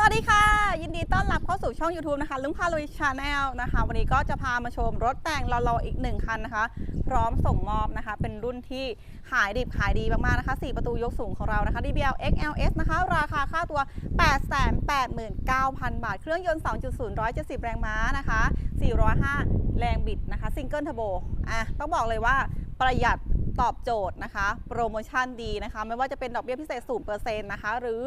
สวัสดีค่ะ ยินดีต้อนรับเข้าสู่ช่อง YouTube นะคะลุงพาลุยชาแนลนะคะ วันนี้ก็จะพามาชมรถแต่งรอๆอีกหนึ่งคันนะคะ พร้อมส่งมอบนะคะ เป็นรุ่นที่ขายดิบขายดีมากๆนะคะ 4 ประตูยกสูงของเรานะคะ DBL XLS นะคะ ราคาค่าตัว 889,000 บาท เครื่องยนต์ 2.0 170 แรงม้านะคะ 405 แรงบิดนะคะซิงเกิลเทอร์โบอะต้องบอกเลยว่าประหยัด ตอบโจทย์นะคะ โปรโมชั่นดีนะคะ ไม่ว่าจะเป็นดอกเบี้ยพิเศษ 0%นะคะ หรือ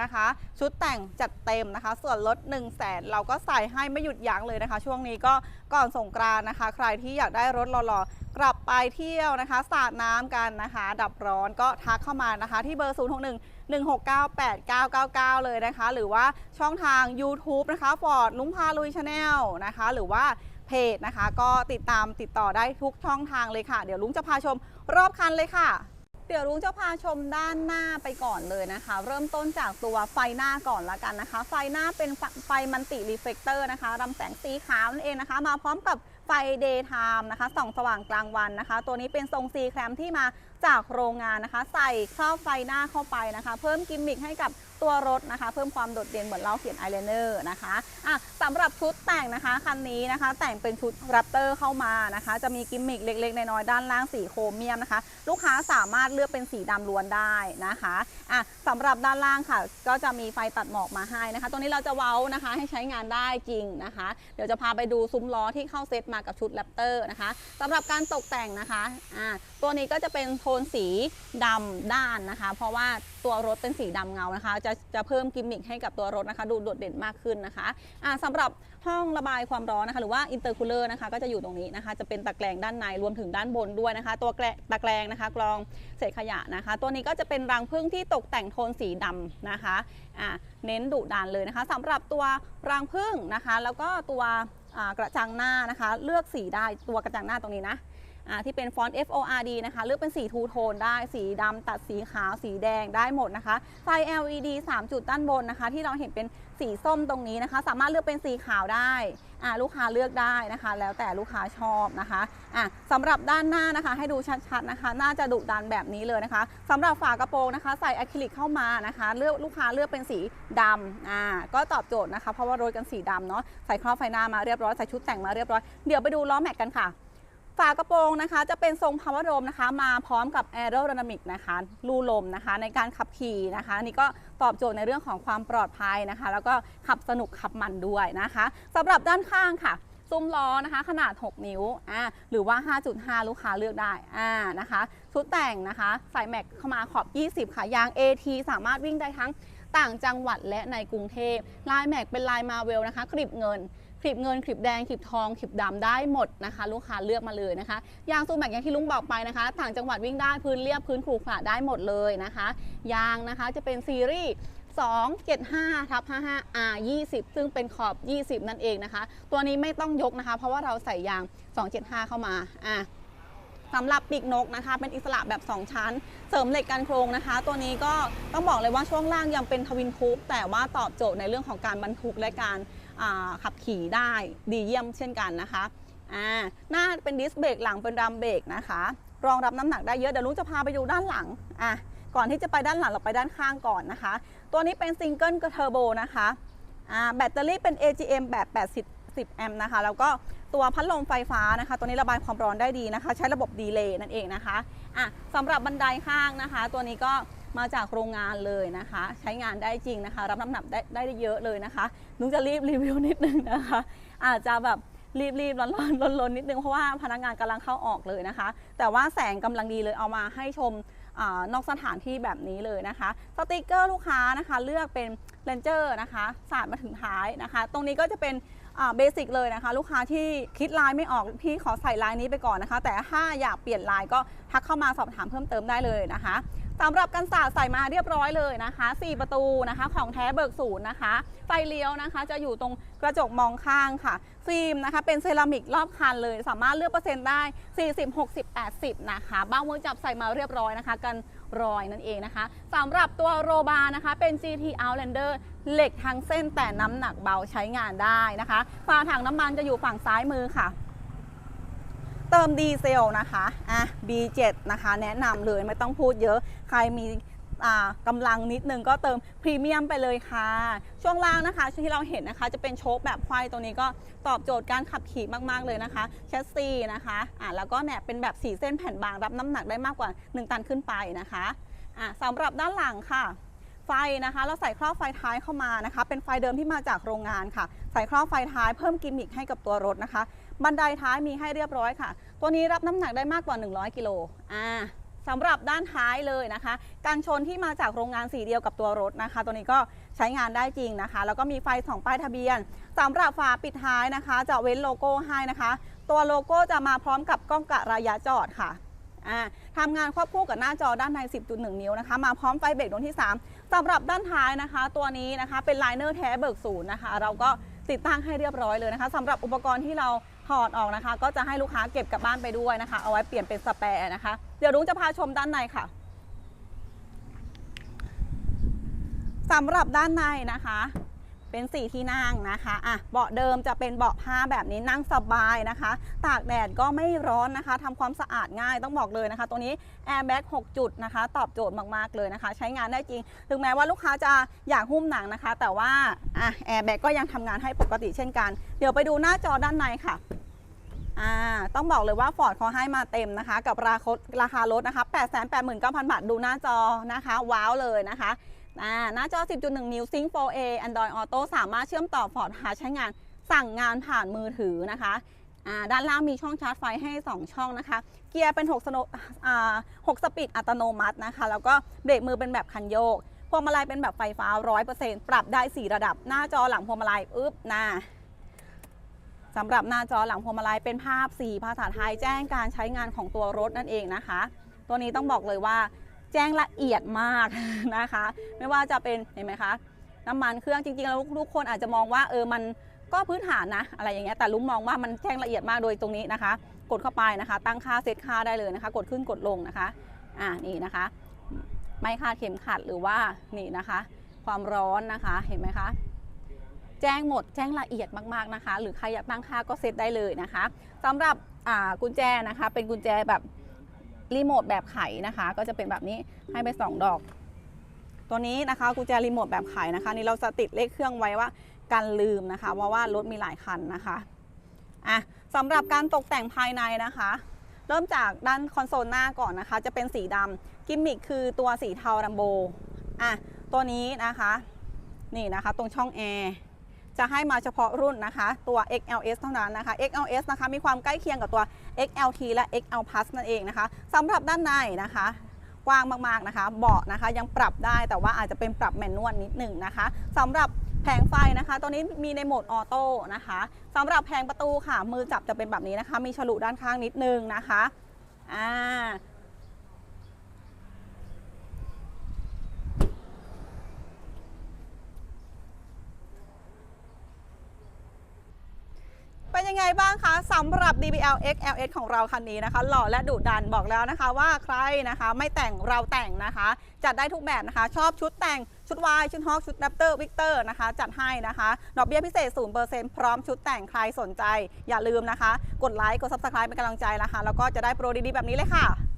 นะคะ ชุดแต่งจัดเต็มนะคะ ส่วนลด 1 0 0 0 0แสนเราก็ใส่ให้ไม่หยุดยั้งเลยนะคะ ช่วงนี้ก็ก่อนสงกรานนะคะ ใครที่อยากได้รถหล่อๆ กลับไปเที่ยวนะคะ สาดน้ำกันนะคะ ดับร้อนก็ทักเข้ามานะคะ ที่เบอร์ 0 6 1 1 6 9 8 9 9 9 เลยนะคะ หรือว่าช่องทาง YouTube นะคะ Ford ลุงพาลุยชาแนลนะคะ หรือว่า เพจนะคะ ก็ติดตามติดต่อได้ทุกช่องทางเลยค่ะ เดี๋ยวลุงจะพาชมรอบคันเลยค่ะ เดี๋ยวลุงจะพาชมด้านหน้าไปก่อนเลยนะคะ เริ่มต้นจากตัวไฟหน้าก่อนละกันนะคะ ไฟหน้าเป็นไฟไฟมันติรีเฟกเตอร์นะคะรำแสงสีขาวนั่นเองนะคะ มาพร้อมกับไฟเดย์ไทม์นะคะส่องสว่างกลางวันนะคะ ตัวนี้เป็นทรงซีแคมที่มาจากโรงงานนะคะ ใส่ครอบไฟหน้าเข้าไปนะคะ เพิ่มกิมมิคให้กับตัวรถนะคะ เพิ่มความโดดเด่นเหมือนเราเขียนอายไลเนอร์นะคะอะสำหรับชุดแต่งนะคะคันนี้นะคะ แต่งเป็นชุดแรปเตอร์เข้ามานะคะ จะมีกิมมิคเล็กๆน้อยๆด้านล่างสีโครเมียมนะคะ ลูกค้าสามารถเลือกเป็นสีดำล้วนได้นะคะอะสำหรับด้านล่างค่ะ ก็จะมีไฟตัดหมอกมาให้นะคะตรงนี้เราจะเว้านะคะให้ใช้งานได้จริงนะคะ เดี๋ยวจะพาไปดูซุ้มล้อที่เข้าเซตมากับชุดแรปเตอร์นะคะสำหรับการตกแต่งนะคะอะตัวนี้ก็จะเป็นโทนสีดำด้านนะคะ เพราะว่าตัวรถเป็นสีดำเงานะคะ จะจะเพิ่มกิมมิคให้กับตัวรถนะคะ ดูโดดเด่นมากขึ้นนะคะอะสำหรับห้องระบายความร้อนนะคะ หรือว่าอินเตอร์คูลเลอร์นะคะก็จะอยู่ตรงนี้นะคะ จะเป็นตะแกรงด้านในรวมถึงด้านบนด้วยนะคะ ตัวแกลตะแกรงนะคะกรองเศษขยะนะคะ ตัวนี้ก็จะเป็นรังผึ้งที่ตกแต่งโทนสีดำนะคะอะเน้นดุดันเลยนะคะสำหรับตัวรังผึ้งนะคะ แล้วก็ตัว กระจังหน้านะคะ เลือกสีได้ตัวกระจังหน้าตรงนี้นะที่เป็นฟอนต์ F O R D นะคะ เลือกเป็นสีทูโทนได้ สีดำตัดสีขาว สีแดงได้หมดนะคะ ไฟ LED 3 จุดด้านบนนะคะ ที่เราเห็นเป็น สีส้มตรงนี้นะคะ สามารถเลือกเป็นสีขาวได้อ่าลูกค้าเลือกได้นะคะ แล้วแต่ลูกค้าชอบนะคะอะสำหรับด้านหน้านะคะ ให้ดูชัดๆนะคะ น่าจะดุดันแบบนี้เลยนะคะสำหรับฝากระโปรงนะคะ ใส่อะคริลิกเข้ามานะคะเลือกลูกค้าเลือกเป็นสีดำอ่าก็ตอบโจทย์นะคะ เพราะว่ารถกันสีดำเนาะใส่ครอบไฟหน้ามาเรียบร้อยใส่ชุดแต่งมาเรียบร้อยเดี๋ยวไปดูล้อแม็กกันค่ะ ฝากระโปรงนะคะ จะเป็นทรง power dome นะคะ มาพร้อมกับ aerodynamic นะคะรูลมนะคะ ในการขับขี่นะคะนี่ก็ตอบโจทย์ในเรื่องของความปลอดภัยนะคะ แล้วก็ขับสนุกขับมันด้วยนะคะสำหรับด้านข้างค่ะซุ้มล้อนะคะขนาด 6 นิ้วอ่าหรือว่า 5.5 ลูกค้าเลือกได้อ่านะคะชุดแต่งนะคะใส่แม็กเข้ามาขอบ 20 ค่ะ ยาง AT สามารถวิ่งได้ทั้งต่างจังหวัดและในกรุงเทพลายแม็กเป็นลายมาเวลนะคะกริบเงิน คลิปเงินคลิปแดงคลิปทองคลิปดำได้หมดนะคะ ลูกค้าเลือกมาเลยนะคะยางซูแม็กอย่างที่ลุงบอกไปนะคะต่างจังหวัดวิ่งได้พื้นเรียบพื้นขรุขระได้หมดเลยนะคะยางนะคะจะเป็นซีรีส์275ทับ55 R 20ซึ่งเป็นขอบ 20 นั่นเองนะคะ ตัวนี้ไม่ต้องยกนะคะ เพราะว่าเราใส่ยาง 275 เข้ามาอะ สำหรับปีกนกนะคะ เป็นอิสระแบบ 2 ชั้น เสริมเหล็กกันโครงนะคะ ตัวนี้ก็ต้องบอกเลยว่าช่วงล่างยังเป็นทวินทูบแต่ว่าตอบโจทย์ในเรื่องของการบรรทุกและการขับขี่ได้ดีเยี่ยมเช่นกันนะคะหน้าเป็นดิสเบรกหลังเป็นรัมเบรกนะคะ รองรับน้ำหนักได้เยอะเดี๋ยวลุงจะพาไปดูด้านหลังอะก่อนที่จะไปด้านหลังเราไปด้านข้างก่อนนะคะ ตัวนี้เป็นซิงเกิลกับเทอร์โบนะคะแบตเตอรี่เป็น AGM แบบ 80 10แอมป์นะคะ แล้วก็ตัวพัดลมไฟฟ้านะคะ ตัวนี้ระบายความร้อนได้ดีนะคะ ใช้ระบบดีเลย์นั่นเองนะคะอะสำหรับบันไดข้างนะคะ ตัวนี้ก็มาจากโรงงานเลยนะคะ ใช้งานได้จริงนะคะ รับน้ำหนักได้ได้เยอะเลยนะคะนุ้งจะรีบรีวิวนิดนึงนะคะ อาจจะแบบรีบรีบร้อนร้อนร้อนร้อนนิดนึงเพราะว่าพนักงานกำลังเข้าออกเลยนะคะ แต่ว่าแสงกำลังดีเลยเอามาให้ชมอนอกสถานที่แบบนี้เลยนะคะสติกเกอร์ลูกค้านะคะ เลือกเป็นเลนเจอร์นะคะสาดมาถึงท้ายนะคะ ตรงนี้ก็จะเป็น เบสิกเลยนะคะ ลูกค้าที่คิดลายไม่ออกพี่ขอใส่ลายนี้ไปก่อนนะคะ แต่ถ้าอยากเปลี่ยนลายก็ทักเข้ามาสอบถามเพิ่มเติมได้เลยนะคะสำหรับกันศาสตร์ใส่มาเรียบร้อยเลยนะคะ 4 ประตูนะคะของแท้เบิกศูนย์นะคะ ไฟเลี้ยวนะคะ จะอยู่ตรงกระจกมองข้างค่ะ ฟิล์มนะคะ เป็นเซรามิกรอบคันเลย สามารถเลือกเปอร์เซ็นต์ได้ 40 60 80 นะคะบ้างมือจับใส่มาเรียบร้อยนะคะ กัน รอยนั่นเองนะคะสำหรับตัวโรบานะคะ เป็น GT Outlander เหล็กทั้งเส้นแต่น้ำหนักเบาใช้งานได้นะคะฝาถังน้ำมันจะอยู่ฝั่งซ้ายมือค่ะ เติมดีเซลนะคะอะ B7 นะคะ แนะนำเลยไม่ต้องพูดเยอะใครมี กำลังนิดนึงก็เติมพรีเมียมไปเลยค่ะ ช่วงล่างนะคะที่เราเห็นนะคะจะเป็นโชคแบบควายตัวนี้ก็ตอบโจทย์การขับขี่มากๆเลยนะคะแชสซีนะคะอ่าแล้วก็เนี่ยเป็นแบบสีเส้นแผ่นบางรับน้ำหนักได้มากกว่า 1 ตันขึ้นไปนะคะอ่าสำหรับด้านหลังค่ะไฟนะคะเราใส่ครอบไฟท้ายเข้ามานะคะ เป็นไฟเดิมที่มาจากโรงงานค่ะ ใส่ครอบไฟท้ายเพิ่มกิมมิคให้กับตัวรถนะคะ บันไดท้ายมีให้เรียบร้อยค่ะ ตัวนี้รับน้ำหนักได้มากกว่า 100 กิโลอ่า สำหรับด้านท้ายเลยนะคะ การชนที่มาจากโรงงานสีเดียวกับตัวรถนะคะ ตัวนี้ก็ใช้งานได้จริงนะคะ แล้วก็มีไฟสองป้ายทะเบียนสำหรับฝาปิดท้ายนะคะ จะเว้นโลโก้ให้นะคะ ตัวโลโก้จะมาพร้อมกับกล้องกะระยะจอดค่ะอ่าทำงานควบคู่กับหน้าจอด้านใน 10.1 นิ้วนะคะ มาพร้อมไฟเบรกดวงที่ 3สำหรับด้านท้ายนะคะ ตัวนี้นะคะเป็นไลเนอร์แท้เบิกศูนย์นะคะ เราก็ติดตั้งให้เรียบร้อยเลยนะคะสำหรับอุปกรณ์ที่เรา ถอดออกนะคะ ก็จะให้ลูกค้าเก็บกลับบ้านไปด้วยนะคะ เอาไว้เปลี่ยนเป็นสแปร์นะคะ เดี๋ยวรุ้งจะพาชมด้านในค่ะสำหรับด้านในนะคะ เป็นสีที่นั่งนะคะอะเบาะเดิมจะเป็นเบาะผ้าแบบนี้นั่งสบายนะคะ ตากแดดก็ไม่ร้อนนะคะทำความสะอาดง่ายต้องบอกเลยนะคะ ตัวนี้แอร์แบ็ก6จุดนะคะ ตอบโจทย์มาก ๆ เลยนะคะ ใช้งานได้จริง ถึงแม้ว่าลูกค้าจะอยากหุ้มหนังนะคะ แต่ว่าอะแอร์แบ็กก็ยังทำงานให้ปกติเช่นกัน เดี๋ยวไปดูหน้าจอด้านในค่ะ อ่าต้องบอกเลยว่า Ford เขาให้มาเต็มนะคะ กับราคาราคารถนะคะ 889,000 บาทดูหน้าจอนะคะ ว้าวเลยนะคะอ่าหน้าจอ 10.1 นิ้ว Sync 4A Android Auto สามารถเชื่อมต่อ Ford หาใช้งานสั่งงานผ่านมือถือนะคะด้านล่างมีช่องชาร์จไฟให้ 2 ช่องนะคะ เกียร์เป็น6สโนอ่า6สปีดอัตโนมัตินะคะ แล้วก็เบรกมือเป็นแบบคันโยก พวงมาลัยเป็นแบบไฟฟ้า 100%ปรับได้ 4 ระดับ หน้าจอหลังพวงมาลัยอึ๊บหน้า สำหรับหน้าจอหลังพวงมาลัยเป็นภาพ 4 ภาษาไทยแจ้งการใช้งานของตัวรถนั่นเองนะคะ ตัวนี้ต้องบอกเลยว่า แจ้งละเอียดมากนะคะ ไม่ว่าจะเป็นเห็นไหมคะน้ำมันเครื่องจริงๆแล้วทุกคนอาจจะมองว่าเออมันก็พื้นฐานนะอะไรอย่างเงี้ยแต่ลุงมองว่ามันแจ้งละเอียดมากโดยตรงนี้นะคะ กดเข้าไปนะคะ ตั้งค่าเซตค่าได้เลยนะคะ กดขึ้นกดลงนะคะอ่านี่นะคะ ไม่คาดเข็มขัดหรือว่านี่นะคะ ความร้อนนะคะเห็นไหมคะ แจ้งหมดแจ้งละเอียดมากๆนะคะ หรือใครอยากตั้งค่าก็เซตได้เลยนะคะสำหรับกุญแจนะคะ เป็นกุญแจแบบรีโมทแบบไขนะคะ ก็จะเป็นแบบนี้ให้ไป 2 ดอก ตัวนี้นะคะกุญแจรีโมทแบบไขนะคะ นี่เราจะติดเลขเครื่องไว้ว่ากันลืมนะคะเพราะว่ารถมีหลายคันนะคะอะสำหรับการตกแต่งภายในนะคะ เริ่มจากด้านคอนโซลหน้าก่อนนะคะ จะเป็นสีดำกิมมิคคือตัวสีเทารัมโบอะตัวนี้นะคะ นี่นะคะตรงช่องแอร์ จะให้มาเฉพาะรุ่นนะคะ ตัว XLS เท่านั้นนะคะ XLS นะคะมีความใกล้เคียงกับตัว XLT และ XL Plus นั่นเองนะคะสำหรับด้านในนะคะกว้างมากๆนะคะ เบาะนะคะยังปรับได้แต่ว่าอาจจะเป็นปรับแมนนวลนิดหนึ่งนะคะสำหรับแผงไฟนะคะตัวนี้มีในโหมดออโต้นะคะสำหรับแผงประตูค่ะ มือจับจะเป็นแบบนี้นะคะ มีฉลุด้านข้างนิดนึงนะคะอ่า ยังไงบ้างคะสำหรับ DBL XLS ของเราคันนี้นะคะ หล่อและดุดันบอกแล้วนะคะว่าใครนะคะไม่แต่งเราแต่งนะคะ จัดได้ทุกแบบนะคะ ชอบชุดแต่งชุดวายชุดฮอกชุดแรปเตอร์วิกเตอร์นะคะ จัดให้นะคะดอกเบี้ยพิเศษ 0%พร้อมชุดแต่งใครสนใจ อย่าลืมนะคะ กดไลค์กด Subscribe เป็นกำลังใจนะคะ แล้วก็จะได้โปรดีๆแบบนี้เลยค่ะ